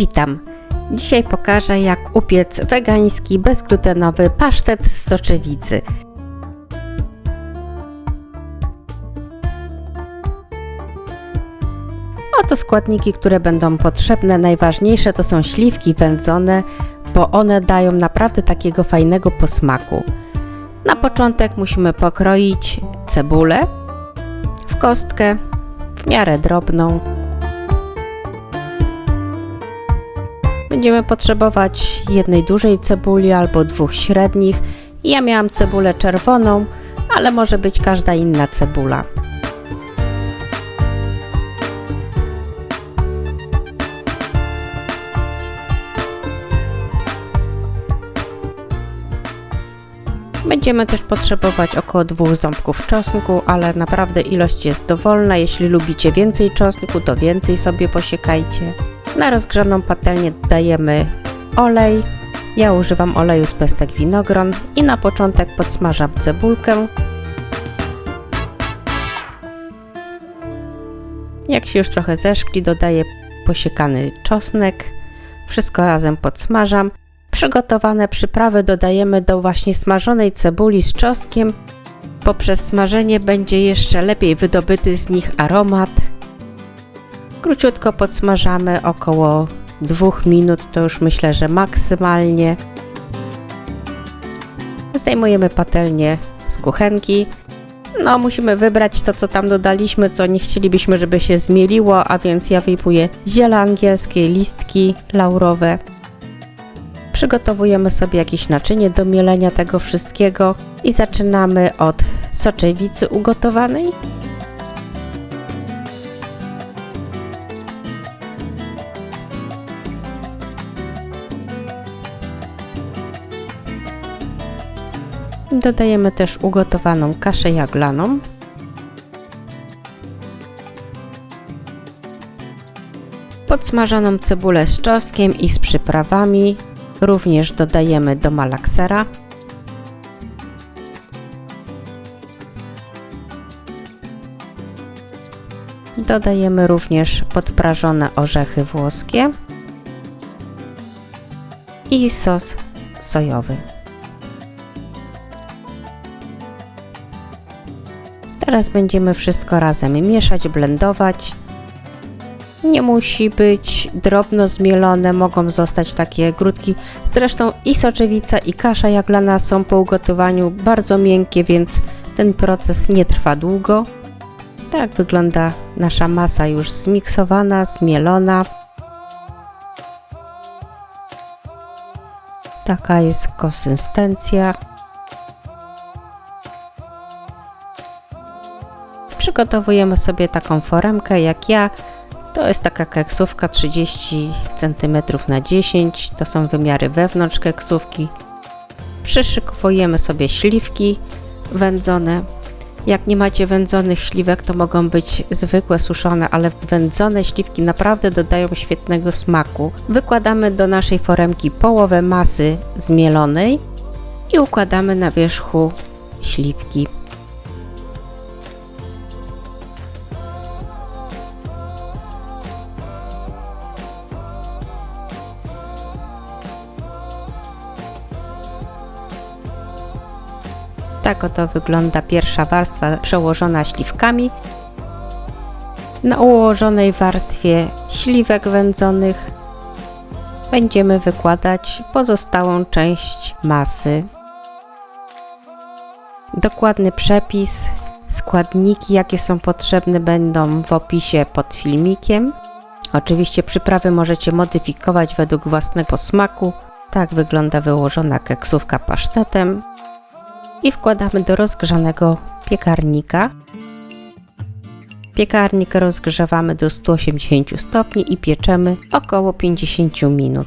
Witam. Dzisiaj pokażę jak upiec wegański, bezglutenowy pasztet z soczewicy. Oto składniki, które będą potrzebne. Najważniejsze to są śliwki wędzone, bo one dają naprawdę takiego fajnego posmaku. Na początek musimy pokroić cebulę w kostkę, w miarę drobną. Będziemy potrzebować jednej dużej cebuli albo dwóch średnich. Ja miałam cebulę czerwoną, ale może być każda inna cebula. Będziemy też potrzebować około dwóch ząbków czosnku, ale naprawdę ilość jest dowolna. Jeśli lubicie więcej czosnku, to więcej sobie posiekajcie. Na rozgrzaną patelnię dajemy olej. Ja używam oleju z pestek winogron i na początek podsmażam cebulkę. Jak się już trochę zeszkli, dodaję posiekany czosnek. Wszystko razem podsmażam. Przygotowane przyprawy dodajemy do właśnie smażonej cebuli z czosnkiem. Poprzez smażenie będzie jeszcze lepiej wydobyty z nich aromat. Króciutko podsmażamy około 2 minut, to już myślę, że maksymalnie. Zdejmujemy patelnię z kuchenki. No, musimy wybrać to, co tam dodaliśmy, co nie chcielibyśmy, żeby się zmieliło, a więc ja wyjmuję ziele angielskie, listki laurowe. Przygotowujemy sobie jakieś naczynie do mielenia tego wszystkiego i zaczynamy od soczewicy ugotowanej. Dodajemy też ugotowaną kaszę jaglaną. Podsmażoną cebulę z czosnkiem i z przyprawami również dodajemy do malaksera. Dodajemy również podprażone orzechy włoskie i sos sojowy. Teraz będziemy wszystko razem mieszać, blendować. Nie musi być drobno zmielone, mogą zostać takie grudki. Zresztą i soczewica i kasza jaglana są po ugotowaniu bardzo miękkie, więc ten proces nie trwa długo. Tak wygląda nasza masa już zmiksowana, zmielona. Taka jest konsystencja. Przygotowujemy sobie taką foremkę jak ja. To jest taka keksówka 30 cm na 10 to są wymiary wewnątrz keksówki. Przyszykowujemy sobie śliwki wędzone. Jak nie macie wędzonych śliwek, to mogą być zwykłe suszone, ale wędzone śliwki naprawdę dodają świetnego smaku. Wykładamy do naszej foremki połowę masy zmielonej i układamy na wierzchu śliwki. Tak oto wygląda pierwsza warstwa przełożona śliwkami. Na ułożonej warstwie śliwek wędzonych będziemy wykładać pozostałą część masy. Dokładny przepis, składniki jakie są potrzebne będą w opisie pod filmikiem. Oczywiście przyprawy możecie modyfikować według własnego smaku. Tak wygląda wyłożona keksówka pasztetem i wkładamy do rozgrzanego piekarnika. Piekarnik rozgrzewamy do 180 stopni i pieczemy około 50 minut.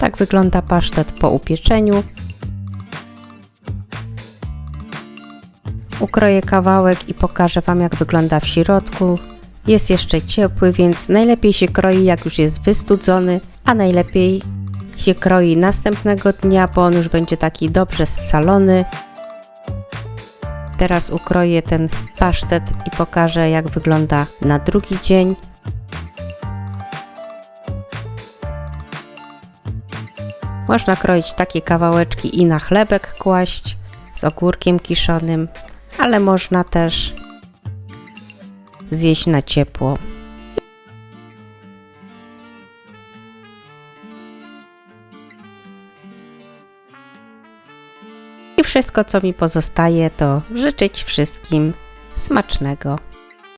Tak wygląda pasztet po upieczeniu. Ukroję kawałek i pokażę Wam jak wygląda w środku. Jest jeszcze ciepły, więc najlepiej się kroi jak już jest wystudzony, a najlepiej się kroi następnego dnia, bo on już będzie taki dobrze scalony. Teraz ukroję ten pasztet i pokażę, jak wygląda na drugi dzień. Można kroić takie kawałeczki i na chlebek kłaść z ogórkiem kiszonym, ale można też zjeść na ciepło. I wszystko, co mi pozostaje, to życzyć wszystkim smacznego.